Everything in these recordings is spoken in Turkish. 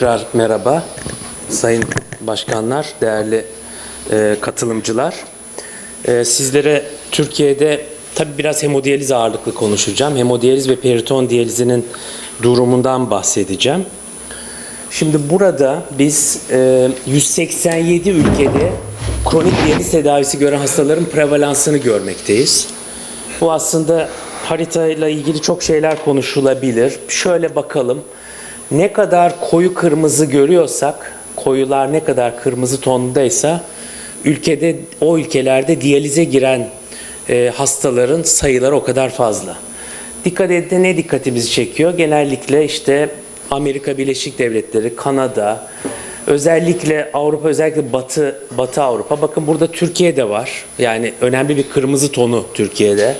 Tekrar merhaba sayın başkanlar, değerli e, katılımcılar. E, sizlere Türkiye'de tabi biraz hemodiyaliz ağırlıklı konuşacağım. Hemodiyaliz ve periton diyalizinin durumundan bahsedeceğim. Şimdi burada biz e, 187 ülkede kronik diyaliz tedavisi gören hastaların prevalansını görmekteyiz. Bu aslında haritayla ilgili çok şeyler konuşulabilir. Şöyle bakalım. Ne kadar koyu kırmızı görüyorsak, koyular ne kadar kırmızı tondaysa ülkede o ülkelerde diyalize giren e, hastaların sayıları o kadar fazla. Dikkat edin ne dikkatimizi çekiyor? Genellikle işte Amerika Birleşik Devletleri, Kanada, özellikle Avrupa, özellikle Batı Batı Avrupa. Bakın burada Türkiye'de var. Yani önemli bir kırmızı tonu Türkiye'de.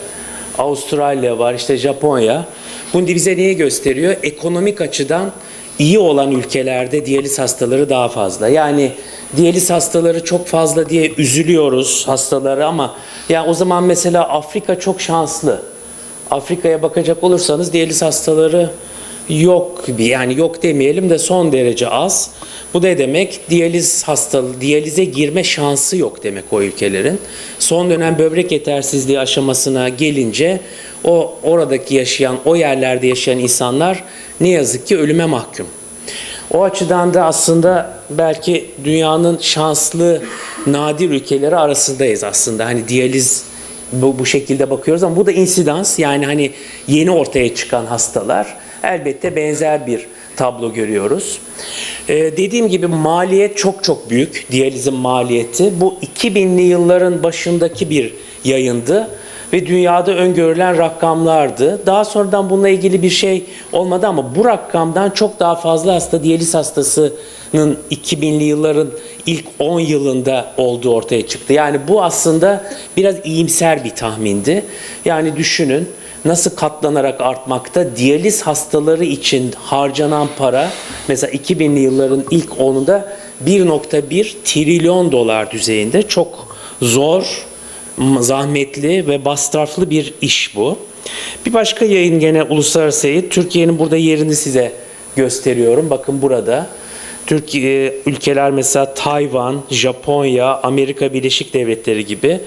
Avustralya var, işte Japonya. Bunu bize neyi gösteriyor? Ekonomik açıdan iyi olan ülkelerde diyaliz hastaları daha fazla. Yani diyaliz hastaları çok fazla diye üzülüyoruz hastaları ama ya o zaman mesela Afrika çok şanslı. Afrika'ya bakacak olursanız diyaliz hastaları yok bir yani yok demeyelim de son derece az. Bu ne demek? Diyaliz hastalığı, diyalize girme şansı yok demek o ülkelerin. Son dönem böbrek yetersizliği aşamasına gelince o oradaki yaşayan, o yerlerde yaşayan insanlar ne yazık ki ölüme mahkum. O açıdan da aslında belki dünyanın şanslı nadir ülkeleri arasındayız aslında. Hani diyaliz bu, bu şekilde bakıyoruz ama bu da insidans yani hani yeni ortaya çıkan hastalar elbette benzer bir tablo görüyoruz. Ee, dediğim gibi maliyet çok çok büyük. Diyalizin maliyeti. Bu 2000'li yılların başındaki bir yayındı ve dünyada öngörülen rakamlardı. Daha sonradan bununla ilgili bir şey olmadı ama bu rakamdan çok daha fazla hasta diyaliz hastasının 2000'li yılların ilk 10 yılında olduğu ortaya çıktı. Yani bu aslında biraz iyimser bir tahmindi. Yani düşünün nasıl katlanarak artmakta. Diyaliz hastaları için harcanan para mesela 2000'li yılların ilk 10'unda 1.1 trilyon dolar düzeyinde çok zor, zahmetli ve basraflı bir iş bu. Bir başka yayın gene uluslararası yayın. Türkiye'nin burada yerini size gösteriyorum. Bakın burada. Türkiye ülkeler mesela Tayvan, Japonya, Amerika Birleşik Devletleri gibi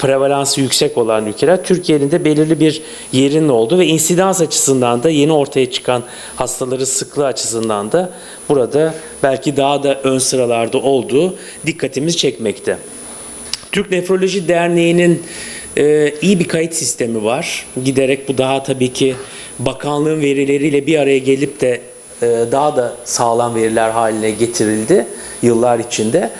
prevalansı yüksek olan ülkeler Türkiye'nin de belirli bir yerinin olduğu ve insidans açısından da yeni ortaya çıkan hastaları sıklığı açısından da burada belki daha da ön sıralarda olduğu dikkatimizi çekmekte. Türk Nefroloji Derneği'nin e, iyi bir kayıt sistemi var. Giderek bu daha tabii ki bakanlığın verileriyle bir araya gelip de e, daha da sağlam veriler haline getirildi yıllar içinde.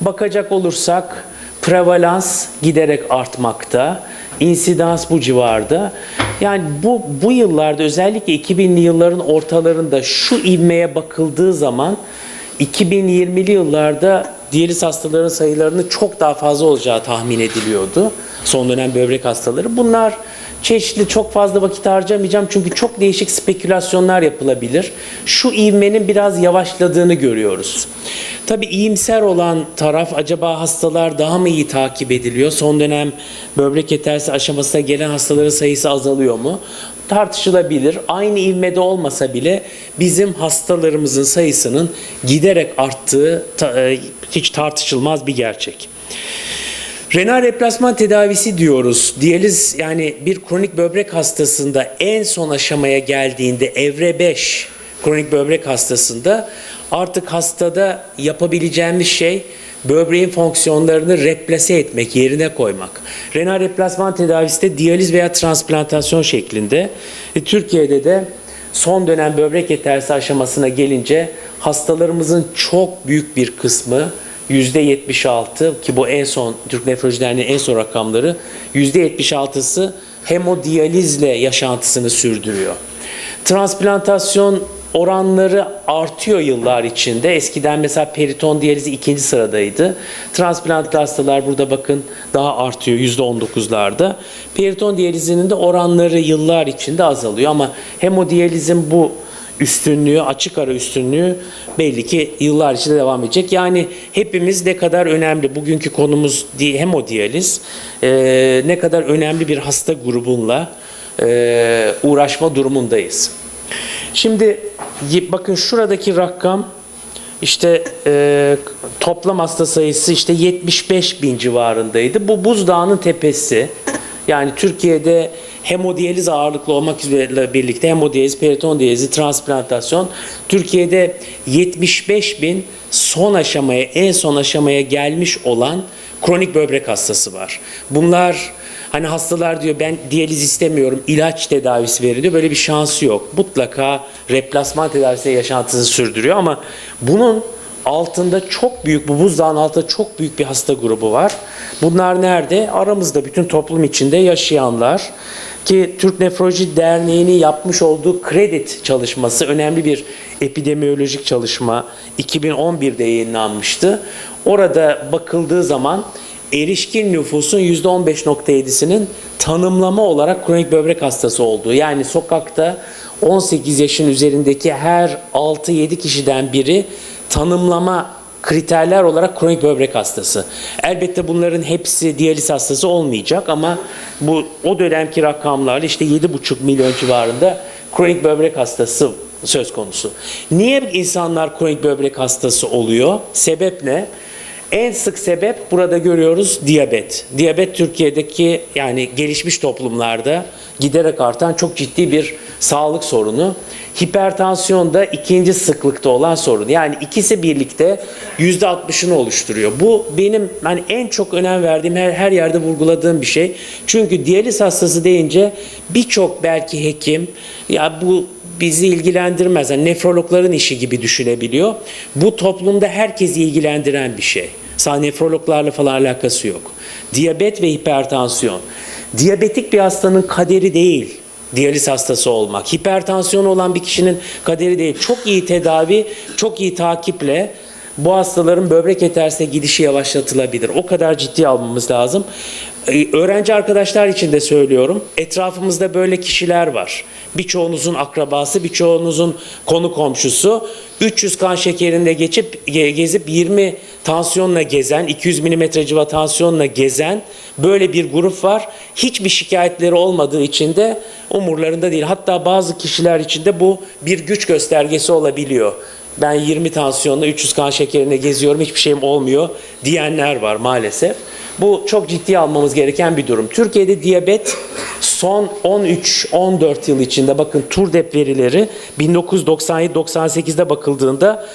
Bakacak olursak prevalans giderek artmakta. İnsidans bu civarda. Yani bu bu yıllarda özellikle 2000'li yılların ortalarında şu ivmeye bakıldığı zaman 2020'li yıllarda diyaliz hastaların sayılarının çok daha fazla olacağı tahmin ediliyordu. Son dönem böbrek hastaları. Bunlar çeşitli çok fazla vakit harcamayacağım çünkü çok değişik spekülasyonlar yapılabilir. Şu ivmenin biraz yavaşladığını görüyoruz. Tabii iyimser olan taraf acaba hastalar daha mı iyi takip ediliyor? Son dönem böbrek yetersiz aşamasına gelen hastaların sayısı azalıyor mu? tartışılabilir. Aynı ivmede olmasa bile bizim hastalarımızın sayısının giderek arttığı e, hiç tartışılmaz bir gerçek. Renal replasman tedavisi diyoruz. Diyaliz yani bir kronik böbrek hastasında en son aşamaya geldiğinde evre 5 kronik böbrek hastasında artık hastada yapabileceğimiz şey böbreğin fonksiyonlarını replase etmek, yerine koymak. Renal replasman tedavisi de diyaliz veya transplantasyon şeklinde. E, Türkiye'de de son dönem böbrek yetersiz aşamasına gelince hastalarımızın çok büyük bir kısmı %76 ki bu en son Türk Nefroloji Derneği en son rakamları %76'sı hemodiyalizle yaşantısını sürdürüyor. Transplantasyon oranları artıyor yıllar içinde. Eskiden mesela periton diyalizi ikinci sıradaydı. Transplantlı hastalar burada bakın daha artıyor %19'larda. Periton diyalizinin de oranları yıllar içinde azalıyor ama hemodiyalizin bu üstünlüğü, açık ara üstünlüğü belli ki yıllar içinde devam edecek. Yani hepimiz ne kadar önemli, bugünkü konumuz hemodiyaliz, e, ne kadar önemli bir hasta grubunla e, uğraşma durumundayız. Şimdi bakın şuradaki rakam işte e, toplam hasta sayısı işte 75 bin civarındaydı. Bu buzdağının tepesi. Yani Türkiye'de hemodiyaliz ağırlıklı olmak üzere birlikte hemodiyaliz, periton diyalizi, transplantasyon Türkiye'de 75 bin son aşamaya, en son aşamaya gelmiş olan kronik böbrek hastası var. Bunlar hani hastalar diyor ben diyaliz istemiyorum, ilaç tedavisi veriliyor. Böyle bir şansı yok. Mutlaka replasman tedavisiyle yaşantısını sürdürüyor ama bunun altında çok büyük, bu buzdağın altında çok büyük bir hasta grubu var. Bunlar nerede? Aramızda bütün toplum içinde yaşayanlar ki Türk Nefroloji Derneği'nin yapmış olduğu kredit çalışması önemli bir epidemiyolojik çalışma 2011'de yayınlanmıştı. Orada bakıldığı zaman erişkin nüfusun %15.7'sinin tanımlama olarak kronik böbrek hastası olduğu yani sokakta 18 yaşın üzerindeki her 6-7 kişiden biri tanımlama kriterler olarak kronik böbrek hastası. Elbette bunların hepsi diyaliz hastası olmayacak ama bu o dönemki rakamlarla işte 7,5 milyon civarında kronik böbrek hastası söz konusu. Niye insanlar kronik böbrek hastası oluyor? Sebep ne? En sık sebep burada görüyoruz diyabet. Diyabet Türkiye'deki yani gelişmiş toplumlarda giderek artan çok ciddi bir sağlık sorunu. Hipertansiyon da ikinci sıklıkta olan sorun. Yani ikisi birlikte %60'ını oluşturuyor. Bu benim hani en çok önem verdiğim her, her yerde vurguladığım bir şey. Çünkü diyaliz hastası deyince birçok belki hekim ya bu bizi ilgilendirmez. Yani nefrologların işi gibi düşünebiliyor. Bu toplumda herkesi ilgilendiren bir şey. Sadece nefrologlarla falan alakası yok. Diyabet ve hipertansiyon. Diyabetik bir hastanın kaderi değil diyaliz hastası olmak. Hipertansiyon olan bir kişinin kaderi değil. Çok iyi tedavi, çok iyi takiple bu hastaların böbrek yetersine gidişi yavaşlatılabilir. O kadar ciddi almamız lazım. Ee, Öğrenci arkadaşlar için de söylüyorum. Etrafımızda böyle kişiler var. Birçoğunuzun akrabası, birçoğunuzun konu komşusu 300 kan şekerinde geçip ge- gezip 20 tansiyonla gezen, 200 mm civa tansiyonla gezen böyle bir grup var. Hiçbir şikayetleri olmadığı için de umurlarında değil. Hatta bazı kişiler için de bu bir güç göstergesi olabiliyor ben 20 tansiyonla 300 kan şekerine geziyorum hiçbir şeyim olmuyor diyenler var maalesef. Bu çok ciddi almamız gereken bir durum. Türkiye'de diyabet son 13-14 yıl içinde bakın TURDEP verileri 1997-98'de bakıldığında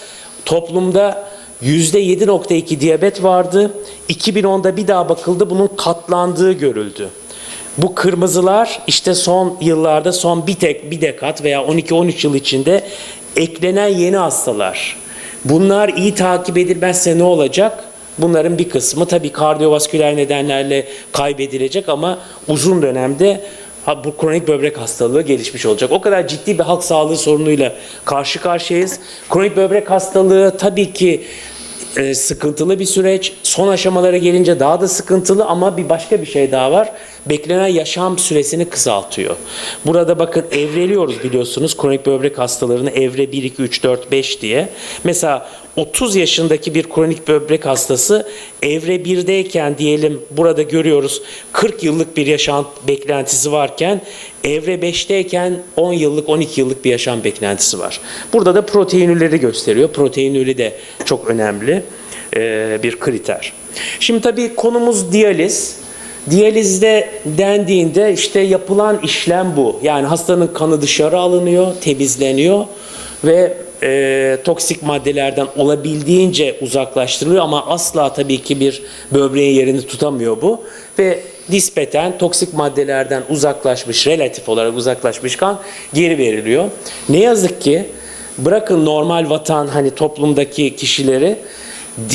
toplumda %7.2 diyabet vardı. 2010'da bir daha bakıldı bunun katlandığı görüldü. Bu kırmızılar işte son yıllarda son bir tek bir dekat veya 12-13 yıl içinde eklenen yeni hastalar. Bunlar iyi takip edilmezse ne olacak? Bunların bir kısmı tabii kardiyovasküler nedenlerle kaybedilecek ama uzun dönemde bu kronik böbrek hastalığı gelişmiş olacak. O kadar ciddi bir halk sağlığı sorunuyla karşı karşıyayız. Kronik böbrek hastalığı tabii ki e, sıkıntılı bir süreç. Son aşamalara gelince daha da sıkıntılı ama bir başka bir şey daha var. Beklenen yaşam süresini kısaltıyor. Burada bakın evreliyoruz biliyorsunuz kronik böbrek hastalarını evre 1, 2, 3, 4, 5 diye. Mesela 30 yaşındaki bir kronik böbrek hastası evre 1'deyken diyelim burada görüyoruz 40 yıllık bir yaşam beklentisi varken evre 5'teyken 10 yıllık 12 yıllık bir yaşam beklentisi var. Burada da proteinürleri gösteriyor. Proteinürü de çok önemli e, bir kriter. Şimdi tabii konumuz diyaliz. Diyalizde dendiğinde işte yapılan işlem bu. Yani hastanın kanı dışarı alınıyor, temizleniyor ve e, toksik maddelerden olabildiğince uzaklaştırılıyor ama asla tabii ki bir böbreğin yerini tutamıyor bu ve nispeten toksik maddelerden uzaklaşmış, relatif olarak uzaklaşmış kan geri veriliyor. Ne yazık ki bırakın normal vatan hani toplumdaki kişileri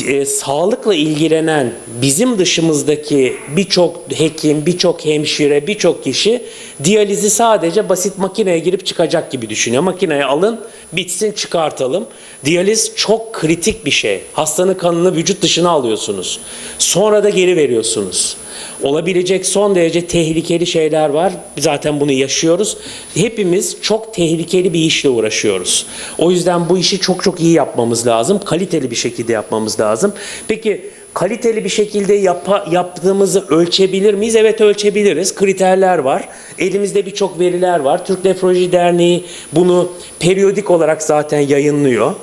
e, sağlıkla ilgilenen bizim dışımızdaki birçok hekim, birçok hemşire, birçok kişi diyalizi sadece basit makineye girip çıkacak gibi düşünüyor. Makineye alın, bitsin çıkartalım. Diyaliz çok kritik bir şey. Hastanın kanını vücut dışına alıyorsunuz. Sonra da geri veriyorsunuz. Olabilecek son derece tehlikeli şeyler var. Zaten bunu yaşıyoruz. Hepimiz çok tehlikeli bir işle uğraşıyoruz. O yüzden bu işi çok çok iyi yapmamız lazım. Kaliteli bir şekilde yapmamız lazım. Peki kaliteli bir şekilde yapa, yaptığımızı ölçebilir miyiz? Evet ölçebiliriz. Kriterler var. Elimizde birçok veriler var. Türk Nefroloji Derneği bunu periyodik olarak zaten yayınlıyor.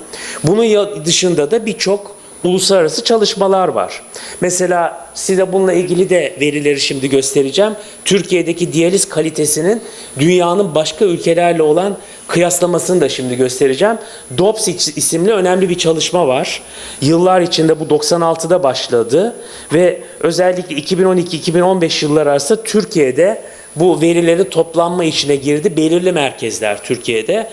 Bunun dışında da birçok uluslararası çalışmalar var. Mesela size bununla ilgili de verileri şimdi göstereceğim. Türkiye'deki diyaliz kalitesinin dünyanın başka ülkelerle olan kıyaslamasını da şimdi göstereceğim. DOPS isimli önemli bir çalışma var. Yıllar içinde bu 96'da başladı ve özellikle 2012-2015 yılları arasında Türkiye'de bu verileri toplanma işine girdi. Belirli merkezler Türkiye'de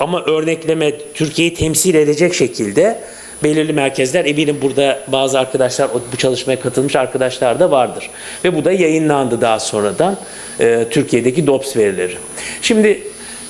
ama örnekleme Türkiye'yi temsil edecek şekilde belirli merkezler eminim burada bazı arkadaşlar bu çalışmaya katılmış arkadaşlar da vardır. Ve bu da yayınlandı daha sonradan e, Türkiye'deki DOPS verileri. Şimdi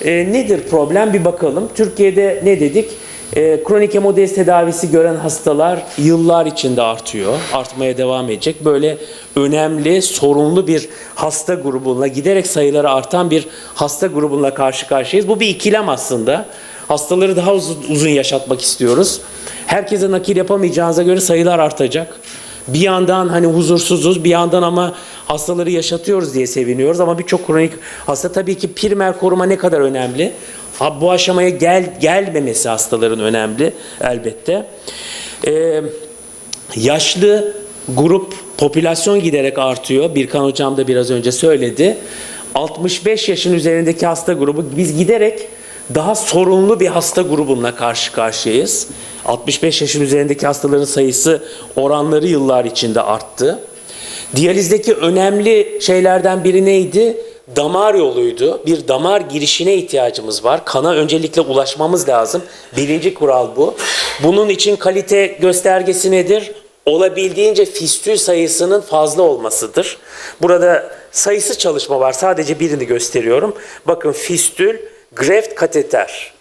e, nedir problem bir bakalım. Türkiye'de ne dedik? E, kronik hemodializ tedavisi gören hastalar yıllar içinde artıyor. Artmaya devam edecek. Böyle önemli, sorunlu bir hasta grubuna giderek sayıları artan bir hasta grubuna karşı karşıyayız. Bu bir ikilem aslında. Hastaları daha uzun, uzun yaşatmak istiyoruz. Herkese nakil yapamayacağınıza göre sayılar artacak. Bir yandan hani huzursuzuz, bir yandan ama hastaları yaşatıyoruz diye seviniyoruz. Ama birçok kronik hasta tabii ki primer koruma ne kadar önemli. Bu aşamaya gel gelmemesi hastaların önemli elbette. Ee, yaşlı grup popülasyon giderek artıyor. Birkan hocam da biraz önce söyledi. 65 yaşın üzerindeki hasta grubu biz giderek daha sorunlu bir hasta grubunla karşı karşıyayız. 65 yaşın üzerindeki hastaların sayısı oranları yıllar içinde arttı. Diyalizdeki önemli şeylerden biri neydi? Damar yoluydu. Bir damar girişine ihtiyacımız var. Kana öncelikle ulaşmamız lazım. Birinci kural bu. Bunun için kalite göstergesi nedir? Olabildiğince fistül sayısının fazla olmasıdır. Burada sayısı çalışma var. Sadece birini gösteriyorum. Bakın fistül, greft kateter.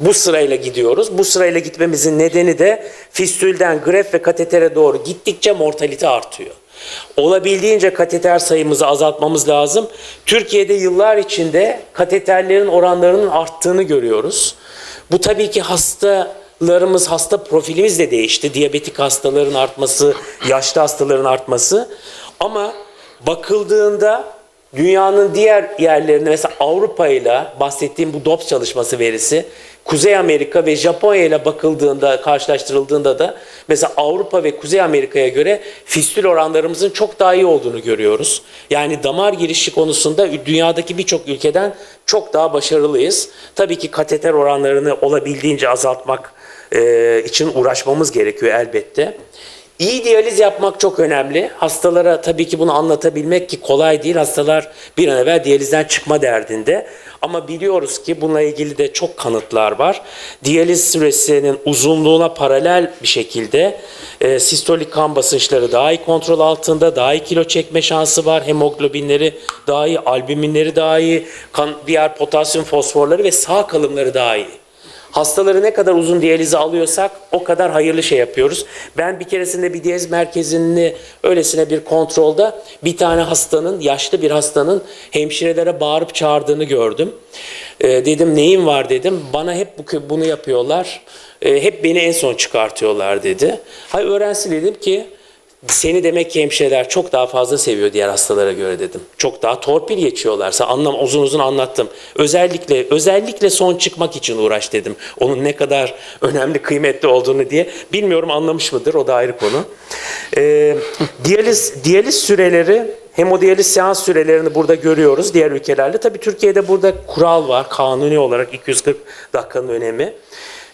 Bu sırayla gidiyoruz. Bu sırayla gitmemizin nedeni de fistülden gref ve katetere doğru gittikçe mortalite artıyor. Olabildiğince kateter sayımızı azaltmamız lazım. Türkiye'de yıllar içinde kateterlerin oranlarının arttığını görüyoruz. Bu tabii ki hastalarımız, hasta profilimiz de değişti. Diyabetik hastaların artması, yaşlı hastaların artması. Ama bakıldığında dünyanın diğer yerlerinde mesela Avrupa ile bahsettiğim bu DOPS çalışması verisi Kuzey Amerika ve Japonya ile bakıldığında karşılaştırıldığında da mesela Avrupa ve Kuzey Amerika'ya göre fistül oranlarımızın çok daha iyi olduğunu görüyoruz. Yani damar girişi konusunda dünyadaki birçok ülkeden çok daha başarılıyız. Tabii ki kateter oranlarını olabildiğince azaltmak için uğraşmamız gerekiyor elbette. İyi diyaliz yapmak çok önemli. Hastalara tabii ki bunu anlatabilmek ki kolay değil. Hastalar bir an evvel diyalizden çıkma derdinde. Ama biliyoruz ki bununla ilgili de çok kanıtlar var. Diyaliz süresinin uzunluğuna paralel bir şekilde e, sistolik kan basınçları daha iyi kontrol altında, daha iyi kilo çekme şansı var. Hemoglobinleri daha iyi, albuminleri daha iyi, kan, diğer potasyum fosforları ve sağ kalımları daha iyi. Hastaları ne kadar uzun diyalize alıyorsak o kadar hayırlı şey yapıyoruz. Ben bir keresinde bir diyaliz merkezini öylesine bir kontrolde bir tane hastanın, yaşlı bir hastanın hemşirelere bağırıp çağırdığını gördüm. Ee, dedim neyin var dedim. Bana hep bu, bunu yapıyorlar. Ee, hep beni en son çıkartıyorlar dedi. Hay öğrensin dedim ki seni demek ki hemşireler çok daha fazla seviyor diğer hastalara göre dedim. Çok daha torpil geçiyorlarsa anlam uzun uzun anlattım. Özellikle özellikle son çıkmak için uğraş dedim. Onun ne kadar önemli kıymetli olduğunu diye. Bilmiyorum anlamış mıdır o da ayrı konu. Ee, diyaliz, diyaliz süreleri hemodiyaliz seans sürelerini burada görüyoruz diğer ülkelerde. Tabii Türkiye'de burada kural var kanuni olarak 240 dakikanın önemi.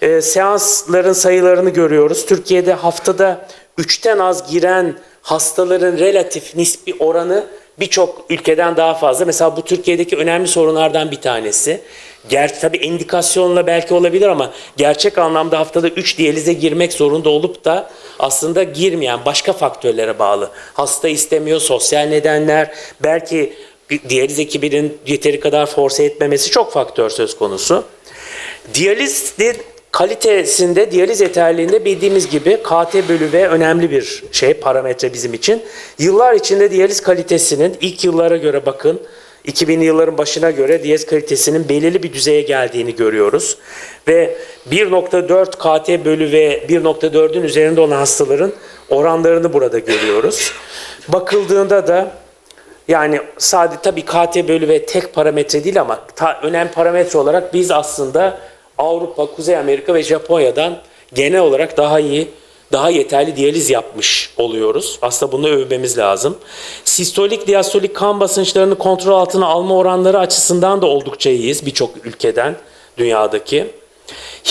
Ee, seansların sayılarını görüyoruz. Türkiye'de haftada 3'ten az giren hastaların relatif nispi oranı birçok ülkeden daha fazla. Mesela bu Türkiye'deki önemli sorunlardan bir tanesi. Ger tabii indikasyonla belki olabilir ama gerçek anlamda haftada 3 diyalize girmek zorunda olup da aslında girmeyen başka faktörlere bağlı. Hasta istemiyor, sosyal nedenler, belki diyaliz ekibinin yeteri kadar force etmemesi çok faktör söz konusu. Diyalizin kalitesinde, diyaliz yeterliğinde bildiğimiz gibi KT bölü V önemli bir şey, parametre bizim için. Yıllar içinde diyaliz kalitesinin ilk yıllara göre bakın, 2000'li yılların başına göre diyaliz kalitesinin belirli bir düzeye geldiğini görüyoruz. Ve 1.4 KT bölü V 1.4'ün üzerinde olan hastaların oranlarını burada görüyoruz. Bakıldığında da yani sadece tabii KT bölü ve tek parametre değil ama ta, önemli parametre olarak biz aslında Avrupa, Kuzey Amerika ve Japonya'dan genel olarak daha iyi, daha yeterli diyaliz yapmış oluyoruz. Aslında bunu övmemiz lazım. Sistolik, diastolik kan basınçlarını kontrol altına alma oranları açısından da oldukça iyiyiz birçok ülkeden, dünyadaki.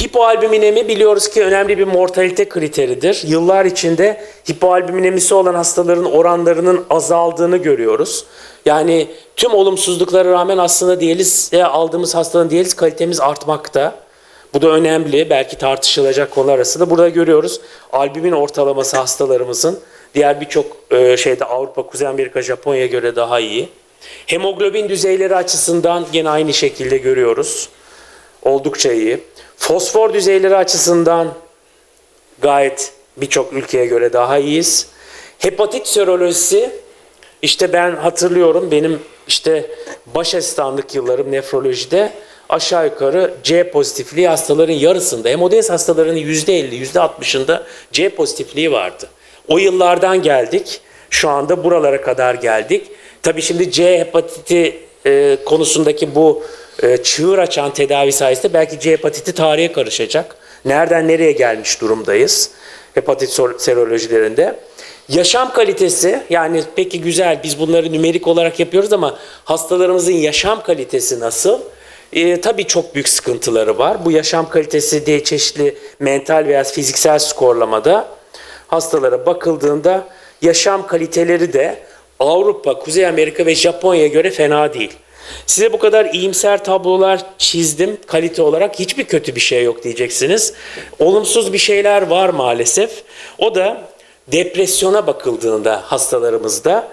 Hipoalbuminemi biliyoruz ki önemli bir mortalite kriteridir. Yıllar içinde hipoalbuminemisi olan hastaların oranlarının azaldığını görüyoruz. Yani tüm olumsuzluklara rağmen aslında diyalize aldığımız hastanın diyaliz kalitemiz artmakta. Bu da önemli. Belki tartışılacak konular arasında. Burada görüyoruz albümin ortalaması hastalarımızın diğer birçok e, şeyde Avrupa, Kuzey Amerika, Japonya'ya göre daha iyi. Hemoglobin düzeyleri açısından gene aynı şekilde görüyoruz. Oldukça iyi. Fosfor düzeyleri açısından gayet birçok ülkeye göre daha iyiyiz. Hepatit serolojisi işte ben hatırlıyorum benim işte baş asistanlık yıllarım nefrolojide aşağı yukarı C pozitifliği hastaların yarısında, hemodializ hastalarının %50, %60'ında C pozitifliği vardı. O yıllardan geldik. Şu anda buralara kadar geldik. Tabii şimdi C hepatiti e, konusundaki bu e, çığır açan tedavi sayesinde belki C hepatiti tarihe karışacak. Nereden nereye gelmiş durumdayız hepatit serolojilerinde. Yaşam kalitesi yani peki güzel biz bunları nümerik olarak yapıyoruz ama hastalarımızın yaşam kalitesi nasıl? Ee, tabii çok büyük sıkıntıları var. Bu yaşam kalitesi diye çeşitli mental veya fiziksel skorlamada hastalara bakıldığında yaşam kaliteleri de Avrupa, Kuzey Amerika ve Japonya'ya göre fena değil. Size bu kadar iyimser tablolar çizdim kalite olarak hiçbir kötü bir şey yok diyeceksiniz. Olumsuz bir şeyler var maalesef. O da depresyona bakıldığında hastalarımızda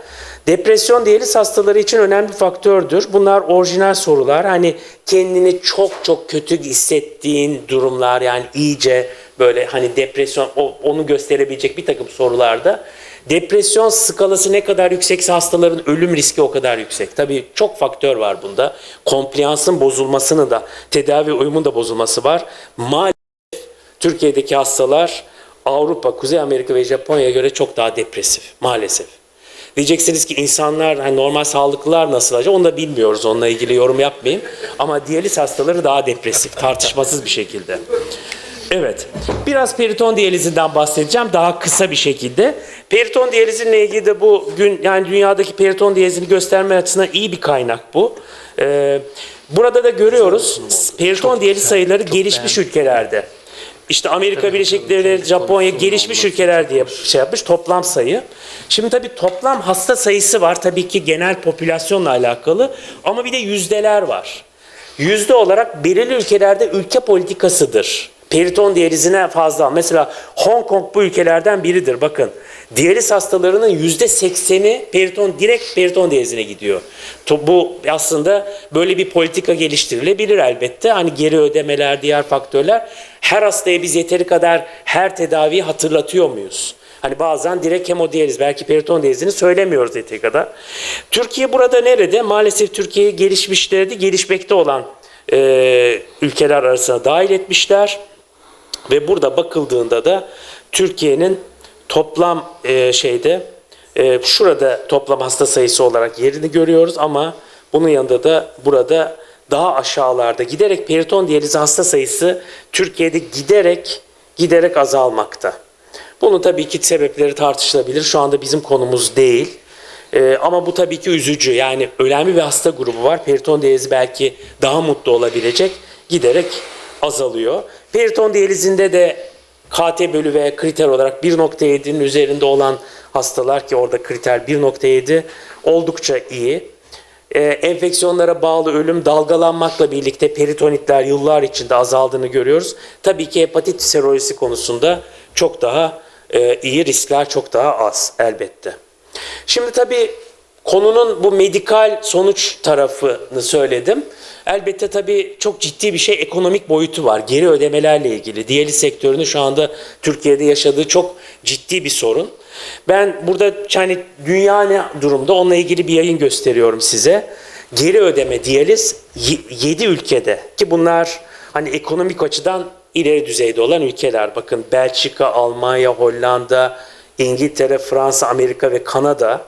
Depresyon diyaliz hastaları için önemli bir faktördür. Bunlar orijinal sorular. Hani kendini çok çok kötü hissettiğin durumlar yani iyice böyle hani depresyon onu gösterebilecek bir takım sorularda depresyon skalası ne kadar yüksekse hastaların ölüm riski o kadar yüksek. Tabii çok faktör var bunda. Kompliyansın bozulmasını da tedavi uyumun da bozulması var. Maalesef Türkiye'deki hastalar Avrupa, Kuzey Amerika ve Japonya'ya göre çok daha depresif maalesef. Diyeceksiniz ki insanlar hani normal sağlıklılar nasıl acaba onu da bilmiyoruz. Onunla ilgili yorum yapmayayım. Ama diyaliz hastaları daha depresif tartışmasız bir şekilde. Evet. Biraz periton diyalizinden bahsedeceğim daha kısa bir şekilde. Periton diyalizinle ilgili de bu gün yani dünyadaki periton diyalizini gösterme açısından iyi bir kaynak bu. Ee, burada da görüyoruz periton diyaliz sayıları gelişmiş ülkelerde. İşte Amerika Birleşik Devletleri, Japonya gelişmiş ülkeler diye şey yapmış toplam sayı. Şimdi tabii toplam hasta sayısı var tabii ki genel popülasyonla alakalı ama bir de yüzdeler var. Yüzde olarak belirli ülkelerde ülke politikasıdır. Periton diyalizine fazla. Mesela Hong Kong bu ülkelerden biridir. Bakın diyaliz hastalarının yüzde sekseni periton direkt periton diyalizine gidiyor. Bu aslında böyle bir politika geliştirilebilir elbette. Hani geri ödemeler, diğer faktörler. Her hastaya biz yeteri kadar her tedaviyi hatırlatıyor muyuz? Hani bazen direkt hemodiyaliz, belki periton diyalizini söylemiyoruz yeteri kadar. Türkiye burada nerede? Maalesef Türkiye gelişmişleri de gelişmekte olan e, ülkeler arasına dahil etmişler. Ve burada bakıldığında da Türkiye'nin toplam e, şeyde e, şurada toplam hasta sayısı olarak yerini görüyoruz ama bunun yanında da burada daha aşağılarda giderek periton diyalizi hasta sayısı Türkiye'de giderek giderek azalmakta. Bunun tabii ki sebepleri tartışılabilir. Şu anda bizim konumuz değil. Ee, ama bu tabii ki üzücü. Yani önemli bir hasta grubu var. Periton diyalizi belki daha mutlu olabilecek. Giderek azalıyor. Periton diyalizinde de KT bölü V kriter olarak 1.7'nin üzerinde olan hastalar ki orada kriter 1.7 oldukça iyi. Ee, enfeksiyonlara bağlı ölüm dalgalanmakla birlikte peritonitler yıllar içinde azaldığını görüyoruz. Tabii ki hepatit serolojisi konusunda çok daha e, iyi riskler çok daha az elbette. Şimdi tabii konunun bu medikal sonuç tarafını söyledim. Elbette tabii çok ciddi bir şey ekonomik boyutu var. Geri ödemelerle ilgili. Diyaliz sektörünün şu anda Türkiye'de yaşadığı çok ciddi bir sorun. Ben burada yani dünya ne durumda onunla ilgili bir yayın gösteriyorum size. Geri ödeme diyaliz 7 ülkede ki bunlar hani ekonomik açıdan ileri düzeyde olan ülkeler. Bakın Belçika, Almanya, Hollanda, İngiltere, Fransa, Amerika ve Kanada.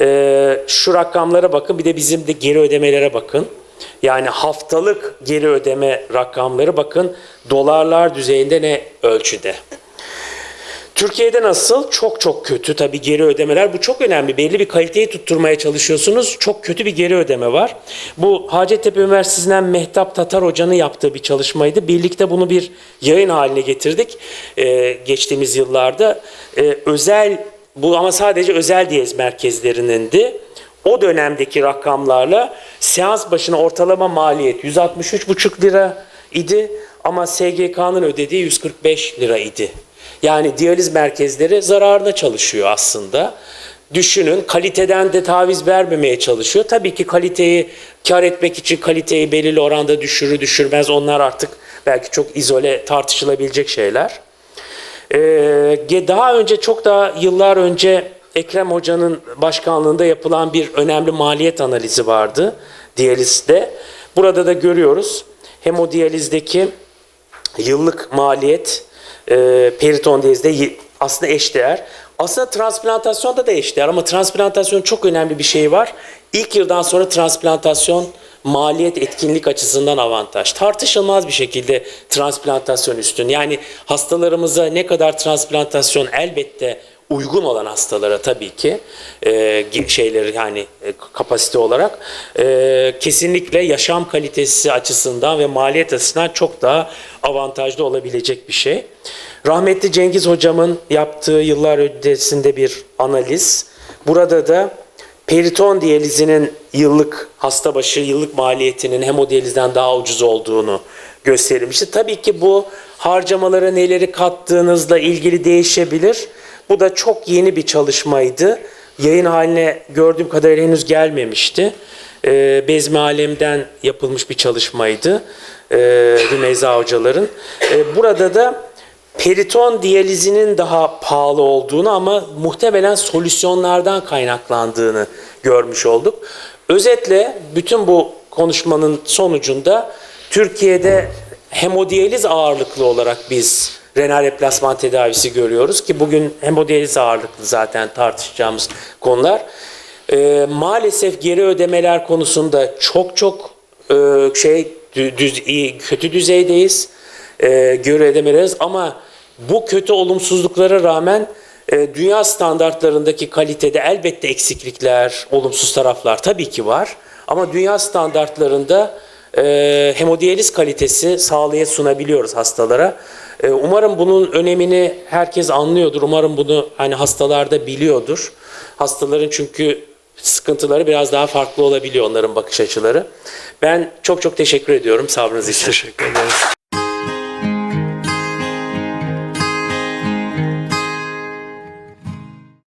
Ee, şu rakamlara bakın bir de bizim de geri ödemelere bakın. Yani haftalık geri ödeme rakamları bakın dolarlar düzeyinde ne ölçüde. Türkiye'de nasıl? Çok çok kötü tabii geri ödemeler. Bu çok önemli. Belli bir kaliteyi tutturmaya çalışıyorsunuz. Çok kötü bir geri ödeme var. Bu Hacettepe Üniversitesi'nden Mehtap Tatar Hoca'nın yaptığı bir çalışmaydı. Birlikte bunu bir yayın haline getirdik ee, geçtiğimiz yıllarda. Ee, özel, bu ama sadece özel diyez merkezlerinindi. O dönemdeki rakamlarla seans başına ortalama maliyet 163,5 lira idi ama SGK'nın ödediği 145 lira idi. Yani diyaliz merkezleri zararına çalışıyor aslında. Düşünün kaliteden de taviz vermemeye çalışıyor. Tabii ki kaliteyi kar etmek için kaliteyi belirli oranda düşürür düşürmez onlar artık belki çok izole tartışılabilecek şeyler. Ee, daha önce çok daha yıllar önce Ekrem Hoca'nın başkanlığında yapılan bir önemli maliyet analizi vardı diyalizde. Burada da görüyoruz hemodiyalizdeki yıllık maliyet e, periton aslında eşdeğer. Aslında transplantasyonda da eşdeğer ama transplantasyon çok önemli bir şey var. İlk yıldan sonra transplantasyon maliyet etkinlik açısından avantaj. Tartışılmaz bir şekilde transplantasyon üstün. Yani hastalarımıza ne kadar transplantasyon elbette uygun olan hastalara tabii ki e, şeyleri yani e, kapasite olarak e, kesinlikle yaşam kalitesi açısından ve maliyet açısından çok daha avantajlı olabilecek bir şey. Rahmetli Cengiz hocamın yaptığı yıllar öncesinde bir analiz. Burada da periton diyalizinin yıllık hasta başı yıllık maliyetinin hemodiyalizden daha ucuz olduğunu gösterilmişti. Tabii ki bu harcamalara neleri kattığınızla ilgili değişebilir. Bu da çok yeni bir çalışmaydı. Yayın haline gördüğüm kadarıyla henüz gelmemişti. Ee, Bezmi Alem'den yapılmış bir çalışmaydı. Ee, Rümeyza hocaların. Ee, burada da periton diyalizinin daha pahalı olduğunu ama muhtemelen solüsyonlardan kaynaklandığını görmüş olduk. Özetle bütün bu konuşmanın sonucunda Türkiye'de hemodiyaliz ağırlıklı olarak biz renal replasman tedavisi görüyoruz ki bugün hemodiyaliz ağırlıklı zaten tartışacağımız konular. Ee, maalesef geri ödemeler konusunda çok çok e, şey dü- düz, iyi, kötü düzeydeyiz. E, geri ödemeleriz ama bu kötü olumsuzluklara rağmen e, dünya standartlarındaki kalitede elbette eksiklikler, olumsuz taraflar tabii ki var. Ama dünya standartlarında e, hemodiyaliz kalitesi sağlığa sunabiliyoruz hastalara. E, umarım bunun önemini herkes anlıyordur. Umarım bunu hani hastalarda biliyordur. Hastaların çünkü sıkıntıları biraz daha farklı olabiliyor onların bakış açıları. Ben çok çok teşekkür ediyorum sabrınız için. Teşekkür ederiz.